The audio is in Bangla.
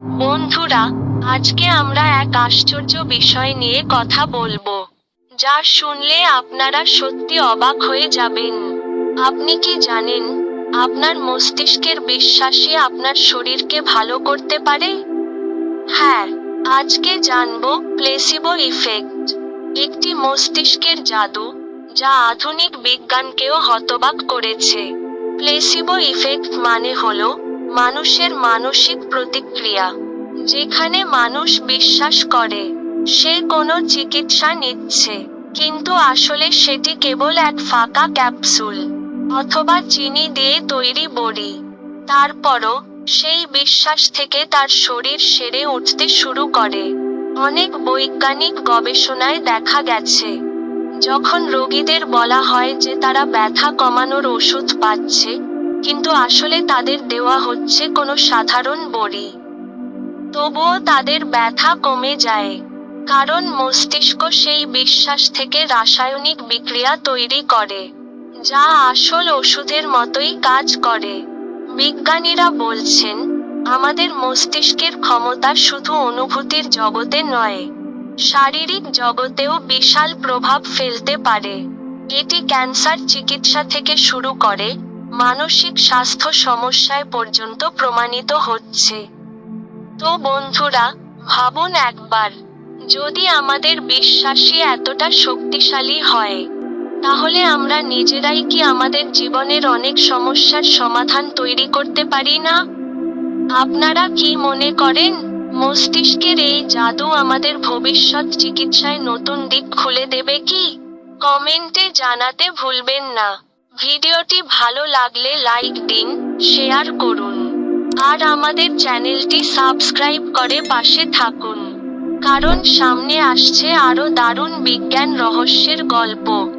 বন্ধুরা, আজকে আমরা এক আশ্চর্য বিষয় নিয়ে কথা বলব, যা শুনলে আপনারা সত্যি অবাক হয়ে যাবেন। আপনি কি জানেন, আপনার মস্তিষ্কের বিশ্বাসই আপনার শরীরকে ভালো করতে পারে? হ্যাঁ আজকে জানব প্লেসিবো ইফেক্ট একটি মস্তিষ্কের জাদু, যা আধুনিক বিজ্ঞানকেও হতবাক করেছে। প্লেসিবো ইফেক্ট মানে হলো মানুষের মানসিক প্রতিক্রিয়া। যেখানে মানুষ বিশ্বাস করে, সে কোনো চিকিৎসা নিচ্ছে, কিন্তু আসলে সেটি কেবল এক ফাঁকা ক্যাপসুল অথবা চিনি দিয়ে তৈরি বড়ি। তারপরও সেই বিশ্বাস থেকে তার শরীর সেরে উঠতে শুরু করে। অনেক বৈজ্ঞানিক গবেষণায় দেখা গেছে, যখন রোগীদের বলা হয় যে তারা ব্যথা কমানোর ওষুধ পাচ্ছে কিন্তু আসলে তাদের দেওয়া হচ্ছে কোনো সাধারণ বড়ি। তবুও তাদের ব্যথা কমে যায়, কারণ মস্তিষ্ক সেই বিশ্বাস থেকে রাসায়নিক বিক্রিয়া তৈরি করে, যা আসল ওষুধের মতোই কাজ করে। বিজ্ঞানীরা বলছেন, আমাদের মস্তিষ্কের ক্ষমতা শুধু অনুভূতির জগতে নয়, শারীরিক জগতেও বিশাল প্রভাব ফেলতে পারে। এটি ক্যান্সার চিকিৎসা থেকে শুরু করে মানসিক স্বাস্থ্য সমস্যায় পর্যন্ত প্রমাণিত হচ্ছে। তো বন্ধুরা, ভাবুন একবার, যদি আমাদের বিশ্বাসই এতটা শক্তিশালী হয়, তাহলে আমরা নিজেরাই কি আমাদের জীবনের অনেক সমস্যার সমাধান তৈরি করতে পারি না? আপনারা কি মনে করেন, মস্তিষ্কের এই জাদু আমাদের ভবিষ্যৎ চিকিৎসায় নতুন দিক খুলে দেবে কি? কমেন্টে জানাতে ভুলবেন না। ভিডিওটি ভালো লাগলে লাইক দিন, শেয়ার করুন। আর আমাদের চ্যানেলটি সাবস্ক্রাইব করে পাশে থাকুন। কারণ সামনে আসছে আরও দারুণ বিজ্ঞান রহস্যের গল্প।